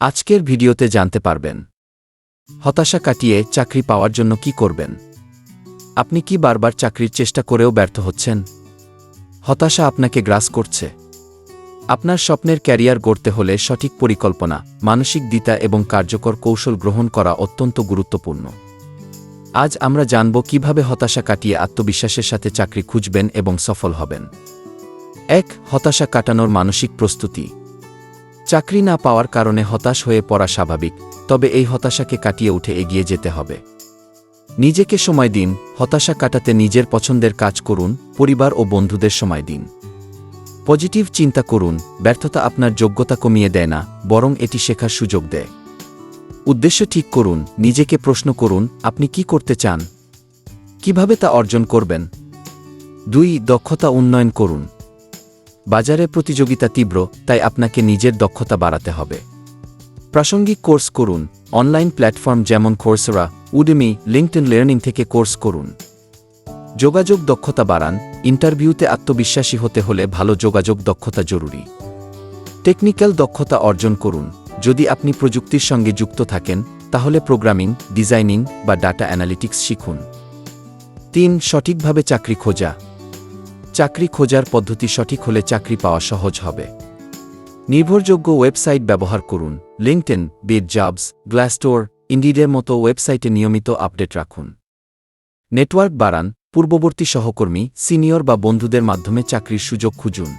আজকের ভিডিওতে জানতে পারবেন। হতাশা কাটিয়ে চাকরি পাওয়ার জন্য কি করবেন? আপনি কি বারবার চাকরির চেষ্টা করেও ব্যর্থ হচ্ছেন? হতাশা আপনাকে গ্রাস করছে। আপনার স্বপ্নের ক্যারিয়ার গড়তে হলে সঠিক পরিকল্পনা, মানসিক দিতা এবং কার্যকর কৌশল গ্রহণ করা অত্যন্ত গুরুত্বপূর্ণ। আজ আমরা জানব কীভাবে হতাশা কাটিয়ে আত্মবিশ্বাসের সাথে চাকরি খুঁজবেন এবং সফল হবেন। এক, হতাশা কাটানোর মানসিক প্রস্তুতি। চাকরি না পাওয়ার কারণে হতাশ হয়ে পড়া স্বাভাবিক, তবে এই হতাশাকে কাটিয়ে উঠে এগিয়ে যেতে হবে। নিজেকে সময় দিন, হতাশা কাটাতে নিজের পছন্দের কাজ করুন, পরিবার ও বন্ধুদের সময় দিন। পজিটিভ চিন্তা করুন, ব্যর্থতা আপনার যোগ্যতা কমিয়ে দেয় না, বরং এটি শেখার সুযোগ দেয়। উদ্দেশ্য ঠিক করুন, নিজেকে প্রশ্ন করুন, আপনি কি করতে চান? কীভাবে তা অর্জন করবেন? দুই, দক্ষতা উন্নয়ন করুন। বাজারে প্রতিযোগিতা তীব্র, তাই আপনাকে নিজের দক্ষতা বাড়াতে হবে। প্রাসঙ্গিক কোর্স করুন, অনলাইন প্ল্যাটফর্ম যেমন কোর্সরা উডেমি লিঙ্কটন লার্নিং থেকে কোর্স করুন। যোগাযোগ দক্ষতা বাড়ান, ইন্টারভিউতে আত্মবিশ্বাসী হতে হলে ভালো যোগাযোগ দক্ষতা জরুরি। টেকনিক্যাল দক্ষতা অর্জন করুন, যদি আপনি প্রযুক্তির সঙ্গে যুক্ত থাকেন, তাহলে প্রোগ্রামিং, ডিজাইনিং বা ডাটা অ্যানালিটিক্স শিখুন। তিন, সঠিকভাবে চাকরি খোঁজা। চাকরি খোঁজার পদ্ধতি সঠিক হলে চাকরি পাওয়া সহজ হবে। নির্ভরযোগ্য ওয়েবসাইট ব্যবহার করুন। লিঙ্কটেন বিট জবস গ্লাসস্টোর ইন্ডিডের মতো ওয়েবসাইটে নিয়মিত আপডেট রাখুন। নেটওয়ার্ক বাড়ান। পূর্ববর্তী সহকর্মী, সিনিয়র বা বন্ধুদের মাধ্যমে চাকরির সুযোগ খুঁজুন।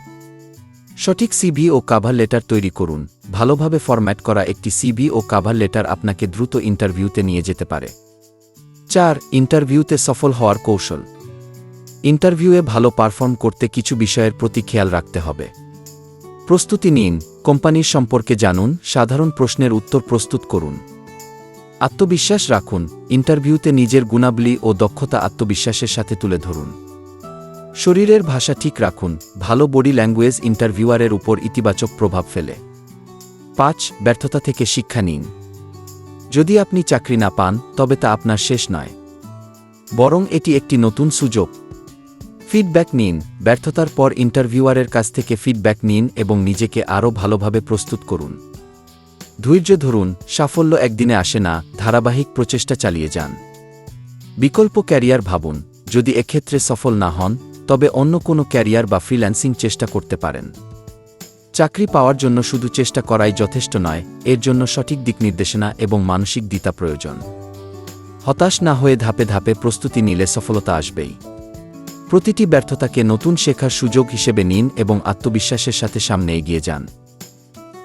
সঠিক সিভি ও কাভার লেটার তৈরি করুন। ভালোভাবে ফরম্যাট করা একটি সিভি ও কাভার লেটার আপনাকে দ্রুত ইন্টারভিউতে নিয়ে যেতে পারে। চার, ইন্টারভিউতে সফল হওয়ার কৌশল। ইন্টারভিউয়ে ভালো পারফর্ম করতে কিছু বিষয়ের প্রতি খেয়াল রাখতে হবে। প্রস্তুতি নিন, কোম্পানির সম্পর্কে জানুন, সাধারণ প্রশ্নের উত্তর প্রস্তুত করুন। আত্মবিশ্বাস রাখুন, ইন্টারভিউতে নিজের গুণাবলী ও দক্ষতা আত্মবিশ্বাসের সাথে তুলে ধরুন। শরীরের ভাষা ঠিক রাখুন, ভালো বডি ল্যাঙ্গুয়েজ ইন্টারভিউয়ারের উপর ইতিবাচক প্রভাব ফেলে। পাঁচ, ব্যর্থতা থেকে শিক্ষা নিন। যদি আপনি চাকরি না পান, তবে তা আপনার শেষ নয়। বরং এটি একটি নতুন সুযোগ। ফিডব্যাক নিন, ব্যর্থতার পর ইন্টারভিউয়ারের কাছ থেকে ফিডব্যাক নিন এবং নিজেকে আরও ভালোভাবে প্রস্তুত করুন। ধৈর্য ধরুন, সাফল্য একদিনে আসে না, ধারাবাহিক প্রচেষ্টা চালিয়ে যান। বিকল্প ক্যারিয়ার ভাবুন, যদি এক্ষেত্রে সফল না হন, তবে অন্য কোনো ক্যারিয়ার বা ফ্রিল্যান্সিং চেষ্টা করতে পারেন। চাকরি পাওয়ার জন্য শুধু চেষ্টা করাই যথেষ্ট নয়, এর জন্য সঠিক দিক নির্দেশনা এবং মানসিক দিতা প্রয়োজন। হতাশ না হয়ে ধাপে ধাপে প্রস্তুতি নিলে সফলতা আসবেই। প্রতিটি ব্যর্থতাকে নতুন শেখার সুযোগ হিসেবে নিন এবং আত্মবিশ্বাসের সাথে সামনে এগিয়ে যান।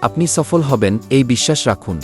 আপনি সফল হবেন, এই বিশ্বাস রাখুন।